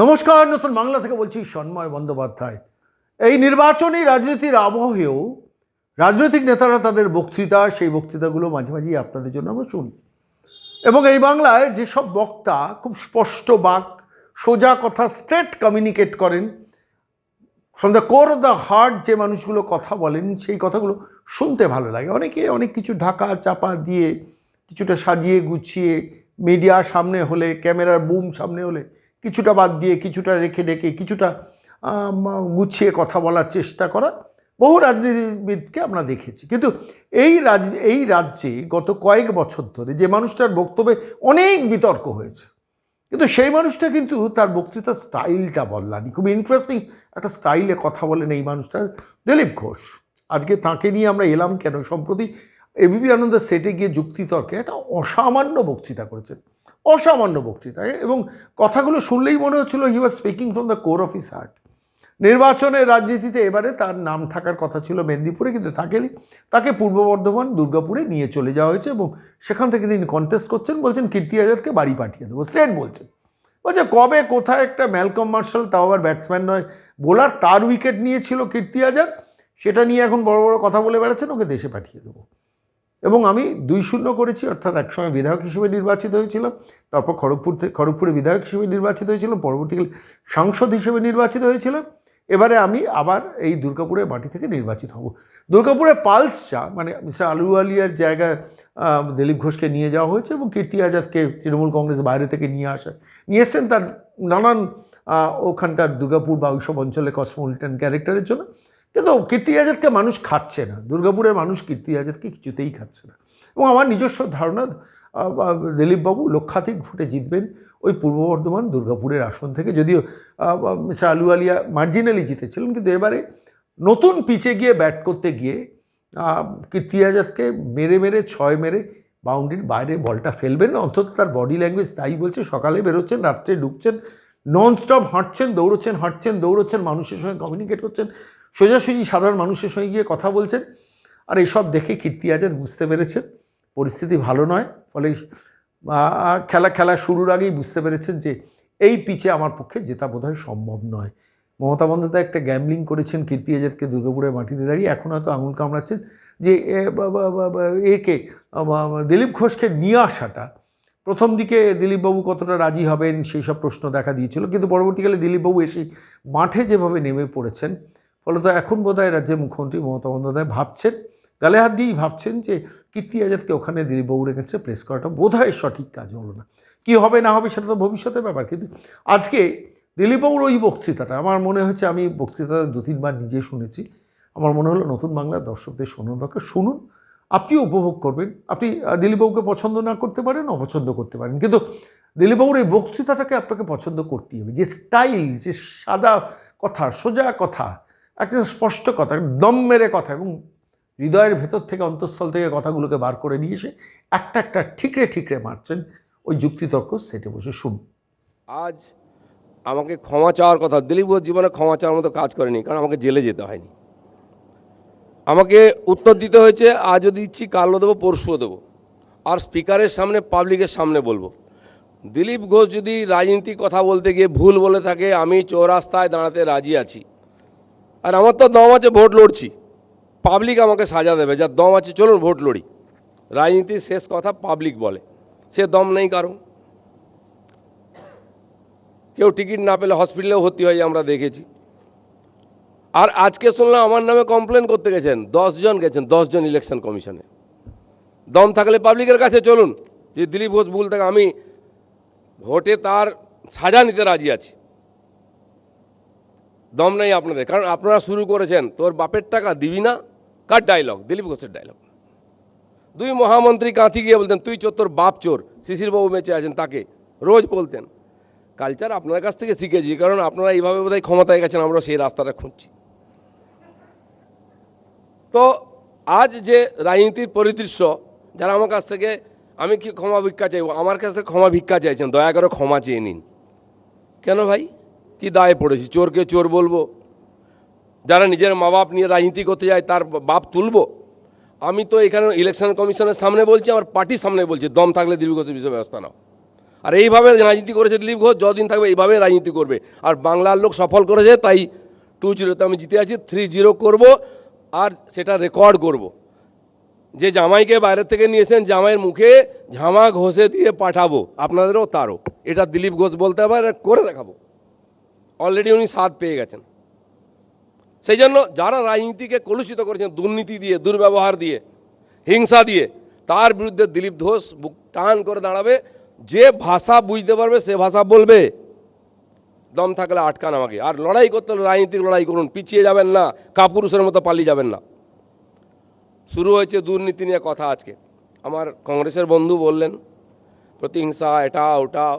নমস্কার, নতুন বাংলা থেকে বলছি সন্ময় বন্দ্যোপাধ্যায়। এই নির্বাচনী রাজনীতির আবহেও রাজনৈতিক নেতারা তাদের বক্তৃতা, সেই বক্তৃতাগুলো মাঝে মাঝেই আপনাদের জন্য আমরা শুনি। এবং এই বাংলায় যেসব বক্তা খুব স্পষ্ট বাক, সোজা কথা স্ট্রেট কমিউনিকেট করেন from the core of the heart যে মানুষগুলো কথা বলেন, সেই কথাগুলো শুনতে ভালো লাগে। অনেকে অনেক কিছু ঢাকা চাপা দিয়ে, কিছুটা সাজিয়ে গুছিয়ে মিডিয়া সামনে হলে ক্যামেরার বুম সামনে হলে কিছুটা বাদ দিয়ে, কিছুটা রেখে ডেকে, কিছুটা গুছিয়ে কথা বলার চেষ্টা করা, বহু রাজনীতিবিদকে আমরা দেখেছি। কিন্তু এই রাজ, এই রাজ্যে গত কয়েক বছর ধরে যে মানুষটার বক্তব্যে অনেক বিতর্ক হয়েছে, কিন্তু সেই মানুষটা কিন্তু তার বক্তৃতার স্টাইলটা বদলানি। খুব ইন্টারেস্টিং একটা স্টাইলে কথা বলেন এই মানুষটা, দিলীপ ঘোষ। আজকে তাকে নিয়ে আমরা এলাম কেন? সম্প্রতি এবিপি আনন্দের সেটে গিয়ে যুক্তিতর্কে একটা অসামান্য বক্তৃতা করেছেন। অসামান্য বক্তৃতা। এবং কথাগুলো শুনলেই মনে হচ্ছিল he was speaking from the core of his heart নির্বাচনের রাজনীতিতে এবারে তার নাম থাকার কথা ছিল মেদিনীপুরে, কিন্তু থাকেনি। তাকে পূর্ব বর্ধমান, দুর্গাপুরে নিয়ে চলে যাওয়া হয়েছে এবং সেখান থেকে তিনি কন্টেস্ট করছেন, বলছেন, কীর্তি আজাদকে বাড়ি পাঠিয়ে দেবো। স্ট্রেট বলছেন। বলছে, কবে, কোথায় একটা ম্যালকম মার্শাল, তাও আবার ব্যাটসম্যান নয়। বোলার তার উইকেট নিয়েছিল কীর্তি আজাদ। সেটা নিয়ে এখন বড় বড় কথা বলে বেড়াচ্ছেন, ওকে দেশে পাঠিয়ে দেবো। এবং আমি দুই শূন্য করেছি, অর্থাৎ একসময় বিধায়ক হিসেবে নির্বাচিত হয়েছিলাম, তারপর খড়গপুর খড়গপুরে বিধায়ক হিসেবে নির্বাচিত হয়েছিলাম, পরবর্তীকালে সাংসদ হিসেবে নির্বাচিত হয়েছিলাম, এবারে আমি আবার এই দুর্গাপুরের মাটি থেকে নির্বাচিত হব। দুর্গাপুরে পালস চা মানে মিস্টার আলুওয়ালিয়ার জায়গায় দিলীপ ঘোষকে নিয়ে যাওয়া হয়েছে এবং কীর্তি আজাদকে তৃণমূল কংগ্রেস বাইরে থেকে নিয়ে আসা, নিয়ে এসছেন তার নানান ওখানকার দুর্গাপুর বা ওইসব অঞ্চলে কসমোলিটান ক্যারেক্টারের জন্য। কিন্তু কীর্তি আজাদকে মানুষ খাচ্ছে না। দুর্গাপুরের মানুষ কীর্তি আজাদকে কিছুতেই খাচ্ছে না। এবং আমার নিজস্ব ধারণা দিলীপবাবু লক্ষাধিক ভোটে জিতবেন ওই পূর্ব বর্ধমান দুর্গাপুরের আসন থেকে। যদিও মিস্টার আলুয়ালিয়া মার্জিনালি জিতেছিলেন, কিন্তু এবারে নতুন পিচে গিয়ে ব্যাট করতে গিয়ে কীর্তি আজাদকে মেরে মেরে, ছয় মেরে বাউন্ডারির বাইরে বলটা ফেলবেন। অন্তত তার বডি ল্যাঙ্গুয়েজ তাই বলছে, সকালে বেরোচ্ছেন, রাত্রে ঢুকছেন নন স্টপ হাঁটছেন, দৌড়চ্ছেন হাঁটছেন, দৌড়চ্ছেন, মানুষের সঙ্গে কমিউনিকেট করছেন। সোজাসুজি সাধারণ মানুষের সঙ্গে গিয়ে কথা বলছেন। আর এইসব দেখে কীর্তি আজাদ বুঝতে পেরেছেন। পরিস্থিতি ভালো নয়, ফলে খেলা খেলা শুরুর আগেই বুঝতে পেরেছেন যে এই পিচে আমার পক্ষে জেতা বোধহয় সম্ভব নয়। মমতা বন্দ্যোপাধ্যায় একটা গ্যামলিং করেছেন, কীর্তি আজাদকে দুর্গাপুরের মাটিতে দাঁড়িয়ে এখন হয়তো আঙুল কামড়াচ্ছেন যে একে দিলীপ ঘোষকে নিয়ে আসাটা। প্রথম দিকে দিলীপবাবু কতটা রাজি হবেন সেই সব প্রশ্ন দেখা দিয়েছিল, কিন্তু পরবর্তীকালে দিলীপবাবু এসে মাঠে যেভাবে নেমে পড়েছেন ফলত এখন বোধহয় রাজ্যের মুখ্যমন্ত্রী মমতা বন্দ্যোপাধ্যায় ভাবছেন গালে হাত দিয়েই ভাবছেন যে কীর্তি আজাদকে ওখানে দিলীপবাবুর এগেন্সে প্লেস করাটা বোধহয় সঠিক কাজ হলো না। কী হবে না হবে সেটা তো ভবিষ্যতের ব্যাপার, কিন্তু আজকে দিলীপবাবুর ওই বক্তৃতাটা, আমার মনে হয়েছে আমি বক্তৃতাটা দু, তিনবার নিজে শুনেছি, আমার মনে হলো নতুন বাংলার দর্শকদের শোনার দরকার শুনুন, আপনিও উপভোগ করবেন। আপনি দিলীপবাবুকে পছন্দ না করতে পারেন, অপছন্দ করতে পারেন, কিন্তু দিলীপবাবুর এই বক্তৃতাটাকে আপনাকে পছন্দ করতেই হবে। যে স্টাইল যে সাদা কথা, সোজা কথা একটা স্পষ্ট কথা দম মেরে কথা এবং হৃদয়ের ভেতর থেকে অন্তঃস্থল থেকে কথাগুলোকে বার করে নিয়ে এসে একটা একটা ঠিকরে ঠিকরে মারছেন ওই যুক্তিতর্ক সেটে বসে শুনুন আজ আমাকে ক্ষমা চাওয়ার কথা, দিলীপ ঘোষ জীবনে ক্ষমা চাওয়ার মতো কাজ করেনি, কারণ আমাকে জেলে যেতে হয়নি। আমাকে উত্তর দিতে হয়েছে আজও দিচ্ছি কালও দেবো, পরশুও দেবো। আর স্পিকারের সামনে, পাবলিকের সামনে বলব, দিলীপ ঘোষ যদি রাজনীতি কথা বলতে গিয়ে ভুল বলে থাকে, আমি চৌরাস্তায় দাঁড়াতে রাজি আছি। আর আমার তো দম আছে ভোট লড়ছি। পাবলিক আমাকে সাজা দেবে যার দম আছে, চলুন ভোট লড়ি। রাজনীতির শেষ কথা পাবলিক বলে। সে দম নেই কারও। কেউ টিকিট না পেলে হসপিটালেও ভর্তি হয়ে আমরা দেখেছি। আর আজকে শুনলাম আমার নামে কমপ্লেন করতে গেছেন জন গেছেন জন ইলেকশন কমিশনে দম থাকলে পাবলিকের কাছে চলুন। যে দিলীপ ঘোষ ভুল থাকে আমি ভোটে তার সাজা নিতে রাজি আছি। দম নেই আপনাদের। কারণ আপনারা শুরু করেছেন, তোর বাপের টাকা দিবি না? কার ডায়লগ দিলীপ ঘোষের ডায়লগ দুই মহামন্ত্রী কাঁথি গিয়ে বলতেন, তুই চোর, তোর বাপ চোর শিশির বাবু বেঁচে আছেন তাকে। রোজ বলতেন। কালচার আপনার কাছ থেকে শিখেছি, কারণ আপনারা এইভাবে বোধহয় ক্ষমতায় গেছেন, আমরা সেই রাস্তাটা খুঁজছি। তো আজ যে রাজনীতির পরিদৃশ্য, যারা আমার কাছ থেকে, আমি কি ক্ষমা ভিক্ষা চাইব? আমার কাছ থেকে ক্ষমা ভিক্ষা চাইছেন, দয়া করে ক্ষমা চেয়ে নিন। কেন ভাই? কি দায়ে পড়েছি? চোরকে চোর বলব? যারা নিজের মা বাপ নিয়ে রাজনীতি করতে যায়, তার বাপ তুলবো? আমি তো এখানে ইলেকশন কমিশনের সামনে বলছি, আমার পার্টির সামনে বলছি, দম থাকলে দীর্ঘত বিষয় ব্যবস্থা নাও। আর এইভাবে রাজনীতি করেছে দিলীপ ঘোষ যদিন থাকবে এইভাবে রাজনীতি করবে। আর বাংলার লোক সফল করেছে, তাই টু জিরোতে আমি জিতে আছি থ্রি জিরো করব, আর সেটা রেকর্ড করব। যে জামাইকে বাইরে থেকে নিয়েছেন জামাইয়ের মুখে ঝামা ঘষে দিয়ে পাঠাবো, আপনাদেরও তারও। এটা দিলীপ ঘোষ বলতে আর করে দেখাবো। অলরেডি উনি স্বাদ পেয়ে গেছেন। সেই জন্য যারা রাজনীতিকে কলুষিত করেছেন, দুর্নীতি দিয়ে, দুর্ব্যবহার দিয়ে, হিংসা দিয়ে, তার বিরুদ্ধে দিলীপ ঘোষ বুক টান করে দাঁড়াবে। যে ভাষা বুঝতে পারবে, সে ভাষা বলবে। দম থাকলে আটকান আমাকে। আর লড়াই করতে হলে রাজনীতিক লড়াই করুন, পিছিয়ে যাবেন না, কাপুরুষের মতো পালিয়ে যাবেন না। শুরু হয়েছে দুর্নীতি নিয়ে কথা আজকে। আমার কংগ্রেসের বন্ধু বললেন, প্রতিহিংসা, এটা, ওটা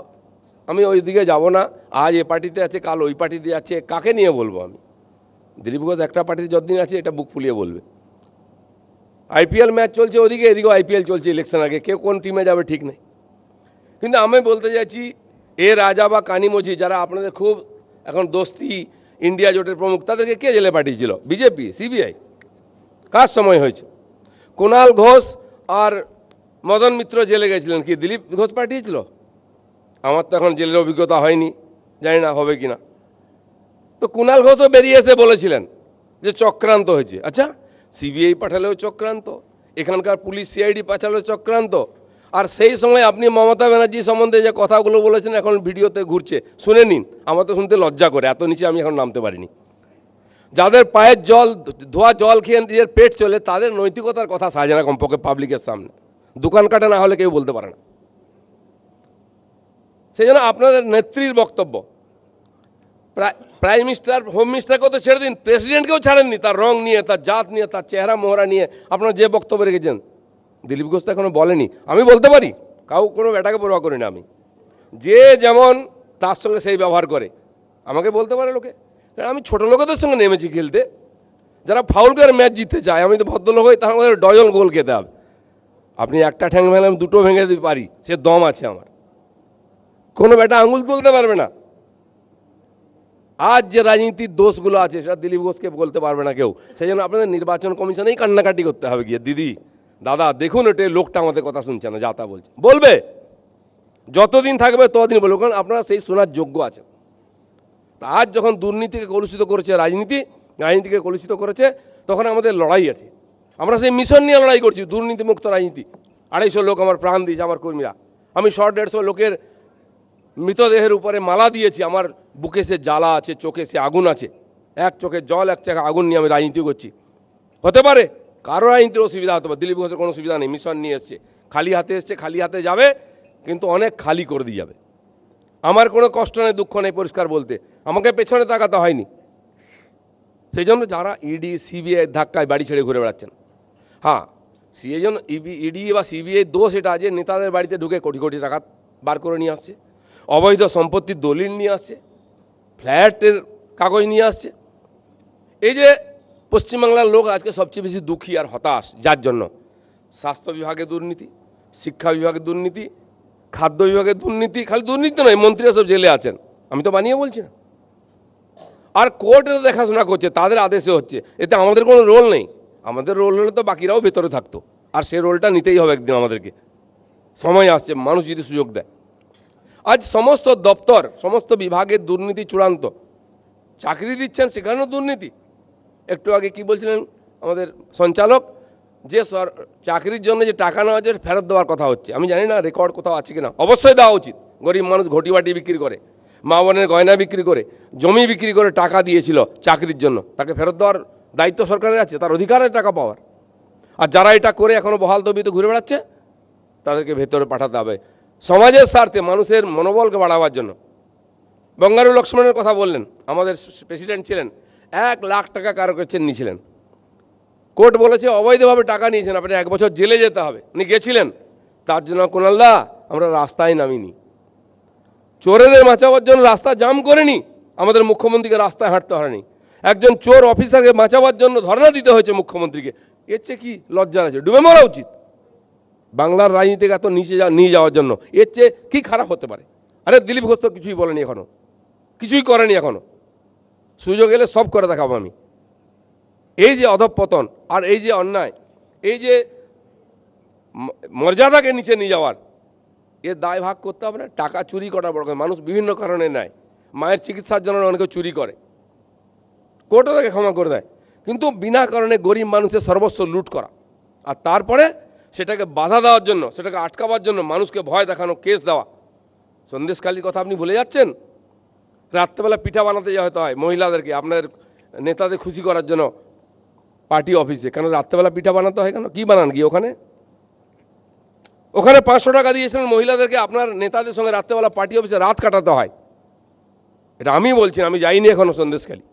আমি ওই দিকে যাব না। আজ এ পার্টিতে আছে, কাল ওই পার্টিতে আছে, কাকে নিয়ে বলব আমি? দিলীপ ঘোষ একটা পার্টিতে যতদিন আছে, এটা বুক ফুলিয়ে বলবে। আইপিএল ম্যাচ চলছে ওদিকে, এদিকেও আইপিএল চলছে ইলেকশন আগে। কে কোন টিমে যাবে ঠিক নেই। কিন্তু আমি বলতে চাইছি, এ রাজা বা কানিমজি যারা আপনাদের খুব এখন দোস্তি, ইন্ডিয়া জোটের প্রমুখ, তাদেরকে কে জেলে পাঠিয়েছিল? বিজেপি সিবিআই কার সময় হয়েছে? কুণাল ঘোষ আর মদন মিত্র জেলে গেছিলেন কি? দিলীপ ঘোষ পাঠিয়েছিল? আমার তো এখন জেলের অভিজ্ঞতা হয়নি, জানি না হবে কি না তো কুণাল ঘোষও বেরিয়ে এসে বলেছিলেন যে চক্রান্ত হয়েছে। আচ্ছা সিবিআই পাঠালেও চক্রান্ত, এখানকার পুলিশ সিআইডি পাঠালেও চক্রান্ত, আর সেই সময় আপনি মমতা ব্যানার্জি সম্বন্ধে যে কথাগুলো বলেছেন এখন ভিডিওতে ঘুরছে, শুনে নিন। আমার তো শুনতে লজ্জা করে, এত নিচে আমি এখন নামতে পারিনি। যাদের পায়ের জল, ধোয়া জল খেয়ে নিজের পেট চলে, তাদের নৈতিকতার কথা সাজে না কমপক্ষে পাবলিকের সামনে। দোকান কাটা না হলে কেউ বলতে পারে না। সেই জন্য আপনাদের নেত্রীর বক্তব্য। প্রাই- প্রাইম মিনিস্টার, হোম মিনিস্টারকেও তো ছেড়ে দিন, প্রেসিডেন্টকেও ছাড়েননি। তার রং নিয়ে, তার জাত নিয়ে, তার চেহারা, মোহরা নিয়ে আপনারা যে বক্তব্য রেখেছেন। দিলীপ ঘোষ তো এখনও বলেনি। আমি বলতে পারি, কাউ কোনো ব্যাটাকে পরোয়া করি না আমি। যে যেমন তার সঙ্গে সেই ব্যবহার করে। আমাকে বলতে পারে লোকে। আমি ছোট লোকেদের সঙ্গে নেমেছি খেলতে। যারা ফাউল করে ম্যাচ জিততে চায়, আমি তো ভদ্রলোক হই তাহলে আমাদের ডজন গোল খেতে হবে। আপনি একটা ঠ্যাং ভেঙে আমি দুটো ভেঙে দিতে পারি, সে দম আছে আমার। কোনো ব্যাটা আঙুল তুলতে পারবে না। আজ যে রাজনীতির দোষগুলো আছে, সেটা দিলীপ ঘোষকে বলতে পারবে না কেউ। সেই জন্য আপনাদের নির্বাচন কমিশনেই কান্নাকাটি করতে হবে গিয়ে। দিদি, দাদা, দেখুন এটা লোকটা আমাদের কথা শুনছে না, যা তা বলছে। বলবে। যতদিন থাকবে ততদিন বলবে, কারণ আপনারা সেই শোনার যোগ্য আছেন। তা আজ যখন দুর্নীতিকে কলুষিত করেছে রাজনীতি, রাজনীতিকে কলুষিত করেছে, তখন আমাদের লড়াই আছে। আমরা সেই মিশন নিয়ে লড়াই করছি, দুর্নীতিমুক্ত রাজনীতি। আড়াইশো লোক আমার প্রাণ দিয়েছে, আমার কর্মীরা। আমি শর্ট দেড়শো লোকের মৃতদেহের উপরে মালা দিয়েছি, আমার বুকে সে জ্বালা আছে, চোখে সে আগুন আছে। এক চোখে জল, এক চোখে আগুন নিয়ে আমি রাজনীতি করছি। হতে পারে, কারও রাজনীতির অসুবিধা হতে পারে দিলীপ ঘোষের কোনো সুবিধা নেই, মিশন নিয়ে এসছে। খালি হাতে এসছে, খালি হাতে যাবে, কিন্তু অনেক খালি করে দিয়ে যাবে। আমার কোনো কষ্ট নেই, দুঃখ নেই পরিষ্কার বলতে। আমাকে পেছনে তাকাতে হয়নি। সেই জন্য যারা ইডি সিবিআই ধাক্কায় বাড়ি ছেড়ে ঘুরে বেড়াচ্ছেন হ্যাঁ সেই জন্য ইডি বা সিবিআই দোষ এটা যে নেতাদের বাড়িতে ঢুকে কোটি কোটি টাকা বার করে নিয়ে আসছে। অবৈধ সম্পত্তির দলিল নিয়ে আসছে ফ্ল্যাটের কাগজ নিয়ে আসছে এই যে পশ্চিমবাংলার লোক আজকে সবচেয়ে বেশি দুঃখী আর হতাশ, যার জন্য? স্বাস্থ্য বিভাগে দুর্নীতি, শিক্ষা বিভাগে দুর্নীতি, খাদ্য বিভাগে দুর্নীতি, খালি দুর্নীতি নয় মন্ত্রীরা সব জেলে আছেন। আমি তো বানিয়ে বলছি না। আর কোর্টের দেখাশোনা করছে, তাদের আদেশে হচ্ছে, এতে আমাদের কোনো রোল নেই। আমাদের রোল হলে তো বাকিরাও ভেতরে থাকতো, আর সে রোলটা নিতেই হবে একদিন আমাদেরকে। সময় আসছে, মানুষ যদি সুযোগ দেয়। আজ সমস্ত দপ্তর, সমস্ত বিভাগের দুর্নীতি চূড়ান্ত। চাকরি দিচ্ছেন সেখানেও দুর্নীতি। একটু আগে কি বলছিলেন আমাদের সঞ্চালক? যে সর- চাকরির জন্য যে টাকা নেওয়া হচ্ছে, ফেরত দেওয়ার কথা হচ্ছে। আমি জানি না রেকর্ড কোথাও আছে কিনা। অবশ্যই দেওয়া উচিত। গরিব মানুষ ঘটি বাটি বিক্রি করে, মা বোনের গয়না বিক্রি করে, জমি বিক্রি করে টাকা দিয়েছিল চাকরির জন্য। তাকে ফেরত দেওয়ার দায়িত্ব সরকারের আছে, তার অধিকারের টাকা পাওয়ার। আর যারা এটা করে এখনও বহাল তবিতে ঘুরে বেড়াচ্ছে, তাদেরকে ভেতরে পাঠাতে হবে। সমাজের স্বার্থে মানুষের মনোবলকে বাড়াবার জন্য। বঙ্গারু লক্ষ্মণের কথা বললেন, আমাদের প্রেসিডেন্ট ছিলেন, এক লাখ টাকা কারও কাছে নিয়েছিলেন কোর্ট বলেছে, অবৈধভাবে টাকা নিয়েছেন আপনি এক বছর জেলে যেতে হবে। উনি গেছিলেন, তার জন্য কোনালদা আমরা রাস্তায় নামিনি। চোরেদের বাঁচাবার জন্য রাস্তা জাম করেনি, আমাদের মুখ্যমন্ত্রীকে রাস্তায় হাঁটতে হয়নি। একজন চোর অফিসারকে বাঁচাবার জন্য ধর্ণা দিতে হয়েছে মুখ্যমন্ত্রীকে। এর চেয়ে কি লজ্জা আছে? ডুবে মরা উচিত। বাংলার রাজনীতিকে এত নিচে নিয়ে যাওয়ার জন্য। এর চেয়ে কি খারাপ হতে পারে? আরে দিলীপ ঘোষ তো কিছুই বলেনি এখনও কিছুই করেনি এখনও। সুযোগ এলে সব করে দেখাবো আমি। এই যে অধঃপতন আর এই যে অন্যায়, এই যে মর্যাদাকে নিচে নিয়ে যাওয়ার, এর দায় ভাগ করতে হবে না। টাকা চুরি করা বড় মানুষ বিভিন্ন কারণে নেয়। মায়ের চিকিৎসার জন্য অনেকে চুরি করে। কোর্টও তাকে ক্ষমা করে দেয়। কিন্তু বিনা কারণে গরিব মানুষের সর্বস্ব লুট করা। আর তারপরে সেটাকে বাধা দেওয়ার জন্য, সেটাকে আটকাবার জন্য মানুষকে ভয় দেখানো, কেস দেওয়া। সন্দেশকালীর কথা আপনি ভুলে যাচ্ছেন? রাত্রেবেলা পিঠা বানাতে যাওয়া হতে হয়, মহিলাদেরকে, আপনাদের নেতাদের খুশি করার জন্য পার্টি অফিসে। কেন রাত্রেবেলা পিঠা বানাতে হয় কেন? কী বানান গিয়ে ওখানে? ওখানে পাঁচশো টাকা দিয়েছিলেন মহিলাদেরকে, আপনার নেতাদের সঙ্গে রাত্রেবেলা পার্টি অফিসে রাত কাটাতে হয়। এটা আমি বলছি, আমি যাইনি এখনও সন্দেশখালী।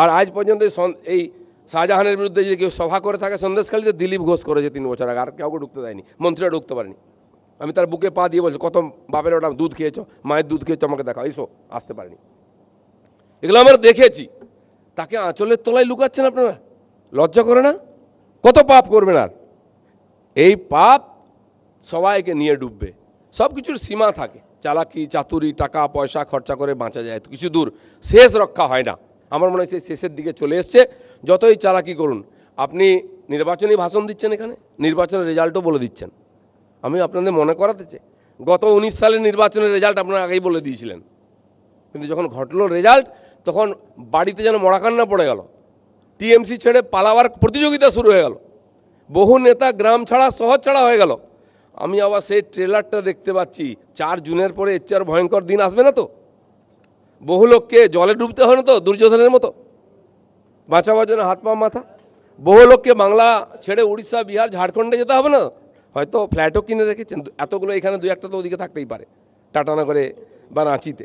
আর আজ পর্যন্ত এই শাহজাহানের বিরুদ্ধে যদি কেউ সভা করে থাকে, সন্দেশখালীতে দিলীপ ঘোষ করেছে তিন বছর আগে, আর কাউকে ঢুকতে দেয়নি, মন্ত্রীরা ঢুকতে পারেনি। আমি তার বুকে পা দিয়ে বলছি, কত বাপের ওটা দুধ খেয়েছো, মায়ের দুধ খেয়েছো, আমাকে দেখাও, এসো, আসতে পারেনি। এগুলো আমরা দেখেছি। তাকে আঁচলের তলায় লুকাচ্ছেন আপনারা? লজ্জা করে না? কত পাপ করবেন আর? এই পাপ সবাইকে নিয়ে ডুববে। সব কিছুর সীমা থাকে। চালাকি, চাতুরি, টাকা, পয়সা, খরচা করে বাঁচা যায় কিছু দূর। শেষ রক্ষা হয় না। আমার মনে হয় সেই শেষের দিকে চলে এসছে। যতই চালাকি করুন, আপনি নির্বাচনী ভাষণ দিচ্ছেন এখানে, নির্বাচনের রেজাল্টও বলে দিচ্ছেন। আমি আপনাদের মনে করাতে চাই, গত উনিশ সালের নির্বাচনের রেজাল্ট আপনারা আগেই বলে দিয়েছিলেন। কিন্তু যখন ঘটলো রেজাল্ট, তখন বাড়িতে যেন মরাকান্না পড়ে গেল। টিএমসি ছেড়ে পালাবার প্রতিযোগিতা শুরু হয়ে গেল। বহু নেতা গ্রাম ছাড়া, শহর ছাড়া হয়ে গেল। আমি আবার সেই ট্রেলারটা দেখতে পাচ্ছি, চার জুনের পরে এর ভয়ঙ্কর দিন আসবে না তো? বহু লোককে জলে ডুবতে হয় না তো, দুর্যোধনের মতো? বাঁচাবার জন্য হাত পা মাথা। বহু লোককে বাংলা ছেড়ে উড়িষ্যা, বিহার, ঝাড়খণ্ডে যেতে হবে না? হয়তো ফ্ল্যাটও কিনে রেখেছেন। এতগুলো এখানে দু একটা তো ওদিকে থাকতেই পারে, টাটানগরে বা রাঁচিতে।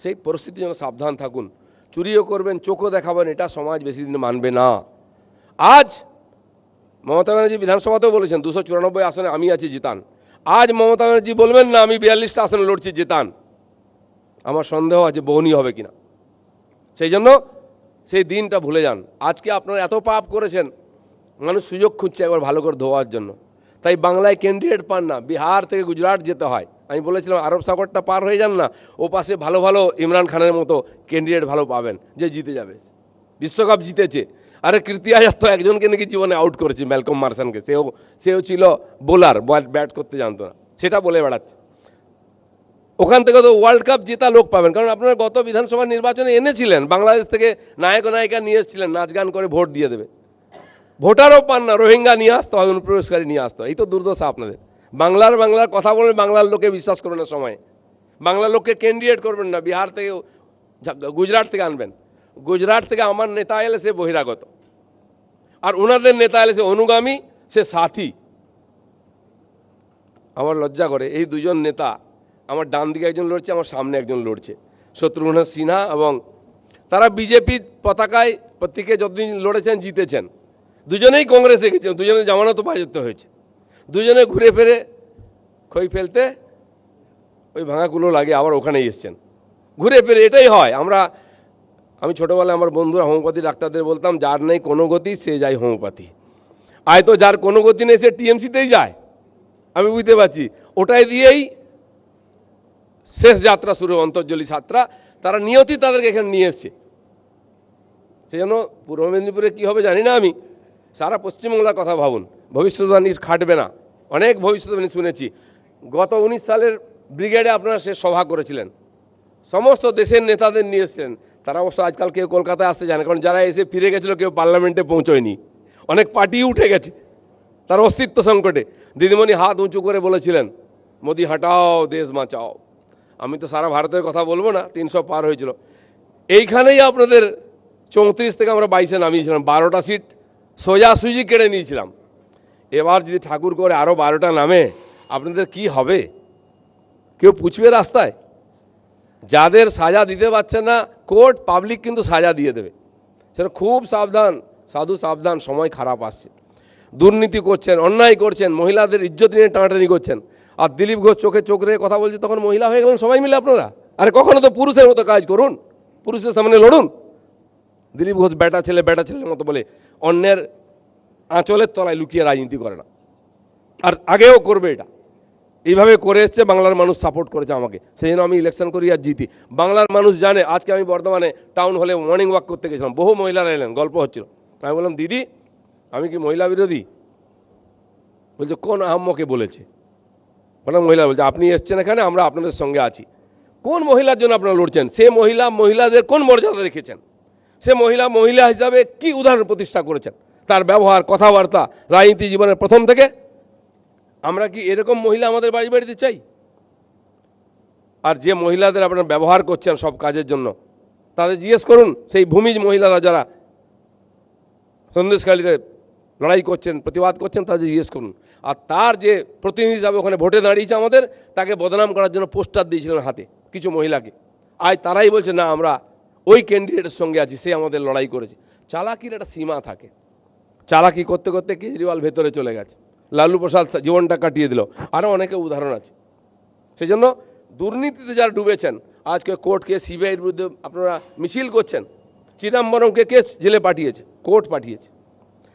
সেই পরিস্থিতি যেন সাবধান থাকুন। চুরিও করবেন, চোখও দেখাবেন, এটা সমাজ বেশি দিন মানবে না। আজ মমতা ব্যানার্জি বিধানসভাতেও বলেছেন, দুশো চুরানব্বই আসনে আমি আছি জিতান। আজ মমতা ব্যানার্জি বলবেন, না, আমি বিয়াল্লিশটা আসনে লড়ছি জিতান। আমার সন্দেহ আছে বহনী হবে কিনা। সেই জন্য সেই দিনটা ভুলে যান। আজকে আপনারা এত পাপ করেছেন, মানুষ সুযোগ খুঁজছে একবার ভালো করে ধোয়ার জন্য। তাই বাংলায় ক্যান্ডিডেট পান না, বিহার থেকে গুজরাট যেতে হয়। আমি বলেছিলাম, আরব সাগরটা পার হয়ে যান না, ও পাশে ভালো ভালো ইমরান খানের মতো ক্যান্ডিডেট ভালো পাবেন, যে জিতে যাবে। বিশ্বকাপ জিতেছে। আরে কীর্তি আজাদ তো একজনকে নাকি জীবনে আউট করেছে, ম্যালকম মার্সানকে। সেও সেও ছিল বোলার ব্যাট করতে জানতো না। সেটা বলে বেড়াচ্ছে। ওখান থেকে তো ওয়ার্ল্ড কাপ জেতা লোক পাবেন। কারণ আপনারা গত বিধানসভা নির্বাচনে এনেছিলেন, বাংলাদেশ থেকে নায়ক নায়িকা নিয়ে এসেছিলেন, নাচ গান করে ভোট দিয়ে দেবে। ভোটারও পান না, রোহিঙ্গা নিয়ে আসতে, হয় অনুপ্রবেশকারী নিয়ে আসতে। হয় এই তো দুর্দশা আপনাদের। বাংলার বাংলার কথা বলে বাংলার লোকে বিশ্বাস করবে না সময়। বাংলার লোককে ক্যান্ডিডেট করবেন না, বিহার থেকে গুজরাট থেকে আনবেন। গুজরাট থেকে আমার নেতা এলে সে বহিরাগত। আর ওনাদের নেতা এলে সে অনুগামী, সে সাথী। আমার লজ্জা করে, এই দুজন নেতা আমার ডান দিকে একজন লড়ছে, আমার সামনে একজন লড়ছে। শত্রুঘ্ন সিনহা এবং তারা বিজেপির পতাকায় প্রত্যেকে যতদিন লড়েছেন, জিতেছেন। দুজনেই কংগ্রেসে গেছেন দুজনে জামানত বাজেতে হয়েছে। দুজনে ঘুরে ফিরে খই ফেলতে ওই ভাঙাগুলো লাগে, আবার ওখানেই এসছেন। ঘুরে ফিরে, এটাই হয়। আমরা, আমি ছোটোবেলায় আমার বন্ধুরা হোমিওপ্যাথি ডাক্তারদের বলতাম, যার নেই কোনো গতি, সে যায় হোমিওপ্যাথি। আয় তো যার কোনো গতি নেই, সে টিএমসিতেই যায়। আমি বুঝতে পারছি। ওটাই দিয়েই শেষ যাত্রা শুরু অন্তর্জলি যাত্রা তারা নিয়তি তাদেরকে এখানে নিয়ে এসছে। সেই জন্য পূর্ব মেদিনীপুরে কী হবে জানি না আমি। সারা পশ্চিমবাংলার কথা ভাবুন। ভবিষ্যৎবাণী খাটবে না। অনেক ভবিষ্যৎবাণী শুনেছি। গত উনিশ সালের ব্রিগেডে আপনারা সে সভা করেছিলেন। সমস্ত দেশের নেতাদের নিয়ে এসেছিলেন। তারা অবশ্য আজকাল কেউ কলকাতায় আসতে জানে কারণ যারা এসে ফিরে গেছিল কেউ পার্লামেন্টে পৌঁছয়নি। অনেক পার্টি উঠে গেছে। তার অস্তিত্ব সংকটে। দিদিমণি হাত উঁচু করে বলেছিলেন, মোদি, হটাও, দেশ বাঁচাও। আমি তো সারা ভারতের কথা বলব না, তিনশো পার হয়েছিল। এইখানেই আপনাদের চৌত্রিশ থেকে আমরা বাইশে নামিয়েছিলাম, বারোটা সিট সোজাসুজি কেড়ে নিয়েছিলাম। এবার যদি ঠাকুর করে আরও বারোটা নামে, আপনাদের কি হবে? কেউ পুছবে রাস্তায়? যাদের সাজা দিতে পারছে না, কোর্ট, পাবলিক কিন্তু সাজা দিয়ে দেবে। সেটা খুব সাবধান, সাধু সাবধান, সময় খারাপ আসছে। দুর্নীতি করছেন, অন্যায় করছেন, মহিলাদের ইজ্জত নিয়ে টানাটানি করছেন। আর দিলীপ ঘোষ চোখে চোখ রেখে কথা বলছে, তখন মহিলা হয়ে গেলেন সবাই মিলে আপনারা। আরে কখনো তো পুরুষের মতো কাজ করুন, পুরুষের সামনে লড়ুন। দিলীপ ঘোষ বেটা ছেলে, বেটা ছেলের মতো বলে অন্যের আঁচলের তলায় লুকিয়ে রাজনীতি করে না। আর আগেও করবে এটা। এইভাবে করে এসছে, বাংলার মানুষ সাপোর্ট করেছে আমাকে। সেই জন্য আমি ইলেকশন করি আর জিতি। বাংলার মানুষ জানে, আজকে আমি বর্ধমানে টাউন হলে মর্নিং ওয়াক করতে গেছিলাম। বহু মহিলারা এলেন, গল্প হচ্ছিল। আমি বললাম, দিদি, আমি কি মহিলা বিরোধী? বলছে, কোন আহম্মকে বলেছে? অনেক মহিলা বলছে, আপনি এসছেন এখানে, আমরা আপনাদের সঙ্গে আছি। কোন মহিলার জন্য আপনারা লড়ছেন? সে মহিলা মহিলাদের কোন মর্যাদা রেখেছেন? সে মহিলা মহিলা হিসাবে কি উদাহরণ প্রতিষ্ঠা করেছেন? তার ব্যবহার, কথাবার্তা, রাজনীতি জীবনের প্রথম থেকে? আমরা কি এরকম মহিলা আমাদের বাড়ি বাড়িতে চাই? আর যে মহিলাদের আপনারা ব্যবহার করছেন সব কাজের জন্য, তাদের জিজ্ঞেস করুন, সেই ভূমিজ মহিলারা যারা সন্দেশখালীতে লড়াই করছেন, প্রতিবাদ করছেন, তাদের জিজ্ঞেস করুন। আর তার যে প্রতিনিধি হিসাবে ওখানে ভোটে দাঁড়িয়েছে আমাদের, তাকে বদনাম করার জন্য পোস্টার দিয়েছিলেন হাতে কিছু মহিলাকে। আয় তারাই বলছে, না, আমরা ওই ক্যান্ডিডেটের সঙ্গে আছি, সে আমাদের লড়াই করেছে। চালাকির একটা সীমা থাকে। চালাকি করতে করতে কেজরিওয়াল ভেতরে চলে গেছে। লালু প্রসাদ জীবনটা কাটিয়ে দিল। আরও অনেকে উদাহরণ আছে। সেই জন্য দুর্নীতিতে যারা ডুবেছেন, আজকে কোর্টকে সিবিআইয়ের বিরুদ্ধে আপনারা মিছিল করছেন, চিদম্বরমকে কেস জেলে পাঠিয়েছে, কোর্ট পাঠিয়েছে।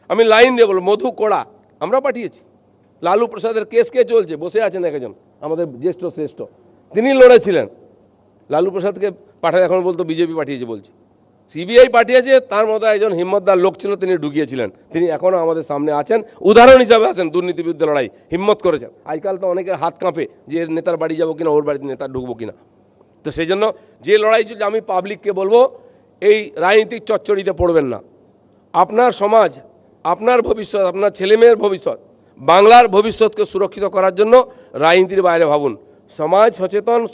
আমি লাইন দিয়ে বলব, মধু কোড়া, আমরা পাঠিয়েছি। লালু প্রসাদের কেস কে চলছে? বসে আছেন একজন, আমাদের জ্যেষ্ঠ, শ্রেষ্ঠ। তিনি লড়েছিলেন লালু প্রসাদকে পাঠায় এখন বলতো বিজেপি পাঠিয়েছে বলছে। সিবিআই পাঠিয়েছে, তার মতো একজন হিম্মতদার লোক ছিল, তিনি ঢুকিয়েছিলেন। তিনি এখনও আমাদের সামনে আছেন। উদাহরণ হিসাবে আছেন, দুর্নীতি বিরুদ্ধে লড়াই, হিম্মত করেছেন। আজকাল তো অনেকের হাত কাঁপে যে নেতার বাড়ি যাব কিনা, ওর বাড়িতে নেতা ঢুকবো কিনা। তো সেই জন্য যে লড়াই চলছে, আমি পাবলিককে বলব, এই রাজনীতিক চচ্চড়িতে পড়বেন না। আপনার সমাজ, আপনার ভবিষ্যৎ, আপনার ছেলেমেয়ের ভবিষ্যৎ বাংলার ভবিষ্যৎকে সুরক্ষিত করার জন্য রাজনীতির বাইরে ভাবুন। সমাজ সচেতন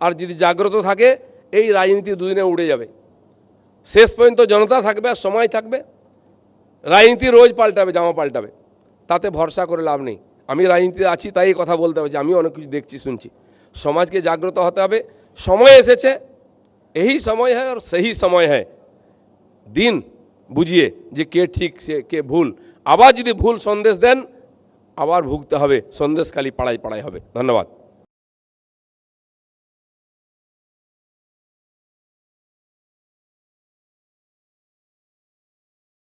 আর যদি জাগ্রত থাকে, এই রাজনীতি দুদিনে উড়ে যাবে। শেষ পর্যন্ত জনতা থাকবে আর সময় থাকবে। রাজনীতি রোজ পাল্টাবে, জামা পাল্টাবে। তাতে ভরসা করে লাভ নেই। আমি রাজনীতিতে আছি, তাই কথা বলতে হবে যে আমি অনেক কিছু দেখছি, শুনছি। সমাজকে জাগ্রত হতে হবে। সময় এসেছে। এই সময় হ্যাঁ আর সেই সময় হ্যাঁ। দিন বুঝিয়ে যে কে ঠিক, সে কে ভুল। আবার যদি ভুল সন্দেশ দেন আবার ভুগতে হবে সন্দেশকালী পাড়ায় পাড়ায় হবে। ধন্যবাদ।